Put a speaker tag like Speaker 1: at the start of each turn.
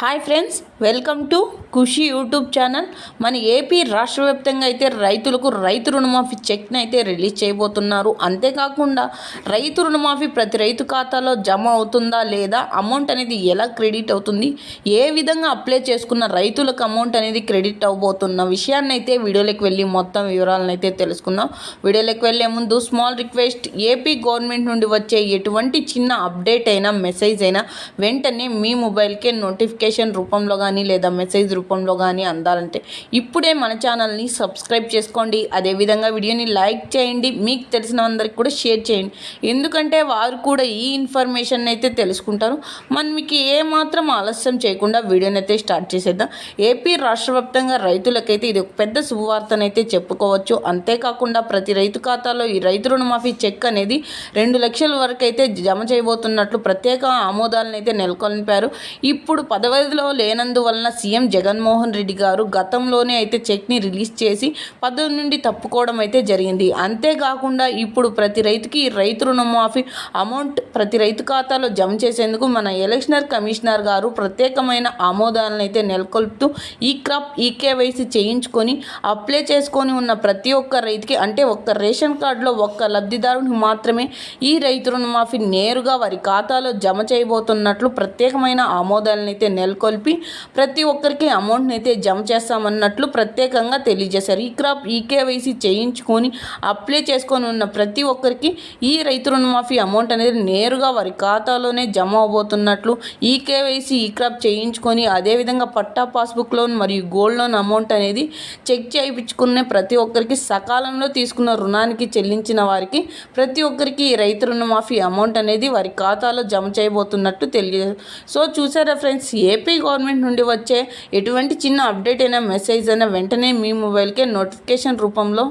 Speaker 1: Hi friends welcome to Khushi YouTube channel. మన AP రాష్ట్ర వ్యాప్తంగా అయితే రైతులకు రైతు రుణమాఫీ చెక్ని అయితే రిలీజ్ చేయబోతున్నారు. అంతేకాకుండా రైతు రుణమాఫీ ప్రతి రైతు ఖాతాలో జమ అవుతుందా లేదా అమౌంట్ అనేది ఎలా క్రెడిట్ అవుతుంది ఏ విధంగా అప్లై చేసుకున్న రైతులకు అమౌంట్ అనేది క్రెడిట్ అవ్వబోతున్న విషయాన్ని అయితే వీడియోలోకి వెళ్ళి మొత్తం వివరాలను అయితే తెలుసుకుందాం. వీడియోలోకి వెళ్ళే ముందు స్మాల్ రిక్వెస్ట్ ఏపీ గవర్నమెంట్ నుండి వచ్చే ఎటువంటి చిన్న అప్డేట్ అయినా మెసేజ్ అయినా వెంటనే మీ మొబైల్కే నోటిఫికేషన్ రూపంలో కానీ లేదా మెసేజ్ రూపంలో కానీ అందాలంటే ఇప్పుడే మన ఛానల్ని సబ్స్క్రైబ్ చేసుకోండి. అదేవిధంగా వీడియోని లైక్ చేయండి. మీకు తెలిసిన అందరికి కూడా షేర్ చేయండి. ఎందుకంటే వారు కూడా ఈ ఇన్ఫర్మేషన్ అయితే తెలుసుకుంటారు. మనం మీకు ఏమాత్రం ఆలస్యం చేయకుండా వీడియోని అయితే స్టార్ట్ చేసేద్దాం. ఏపీ రాష్ట్ర వ్యాప్తంగా రైతులకైతే ఇది ఒక పెద్ద శుభవార్తనైతే చెప్పుకోవచ్చు. అంతేకాకుండా ప్రతి రైతు ఖాతాలో ఈ రైతు రుణమాఫీ చెక్ అనేది రెండు లక్షల వరకు అయితే జమ చేయబోతున్నట్లు ప్రత్యేక ఆమోదాలను అయితే నెలకొల్పారు. ఇప్పుడు పదవ పదవిలో లేనందువలన సీఎం జగన్మోహన్ రెడ్డి గారు గతంలోనే అయితే చెక్ని రిలీజ్ చేసి పదవి నుండి తప్పుకోవడం అయితే జరిగింది. అంతేకాకుండా ఇప్పుడు ప్రతి రైతుకి రైతు రుణమాఫీ అమౌంట్ ప్రతి రైతు ఖాతాలో జమ చేసేందుకు మన ఎలక్షనర్ కమిషనర్ గారు ప్రత్యేకమైన ఆమోదాలను అయితే నెలకొల్పుతూ ఈ క్రాప్ ఈకేవైసీ చేయించుకొని అప్లై చేసుకొని ఉన్న ప్రతి ఒక్క రైతుకి అంటే ఒక్క రేషన్ కార్డులో ఒక్క లబ్ధిదారునికి మాత్రమే ఈ రైతు రుణమాఫీ నేరుగా వారి ఖాతాలో జమ చేయబోతున్నట్లు ప్రత్యేకమైన ఆమోదాలను అయితే నెలకొల్పి ప్రతి ఒక్కరికి అమౌంట్ని అయితే జమ చేస్తామన్నట్లు ప్రత్యేకంగా తెలియజేశారు. ఈ క్రాప్ ఈకేవైసీ చేయించుకొని అప్లై చేసుకొని ఉన్న ప్రతి ఒక్కరికి ఈ రైతు రుణమాఫీ అమౌంట్ అనేది నేరుగా వారి ఖాతాలోనే జమ అవబోతున్నట్లు ఈ కేవైసీ ఈ క్రాప్ చేయించుకొని అదేవిధంగా పట్టా పాస్బుక్ లోన్ మరియు గోల్డ్ లోన్ అమౌంట్ అనేది చెక్ చేయించుకునే ప్రతి ఒక్కరికి సకాలంలో తీసుకున్న రుణానికి చెల్లించిన వారికి ప్రతి ఒక్కరికి ఈ రైతు రుణమాఫీ అమౌంట్ అనేది వారి ఖాతాలో జమ చేయబోతున్నట్టు తెలియదు సో చూసారా ఫ్రెండ్స్ ఏపీ గవర్నమెంట్ నుండి వచ్చే ఎటువంటి చిన్న అప్డేట్ అయినా మెసేజ్ అయినా వెంటనే మీ మొబైల్కే నోటిఫికేషన్ రూపంలో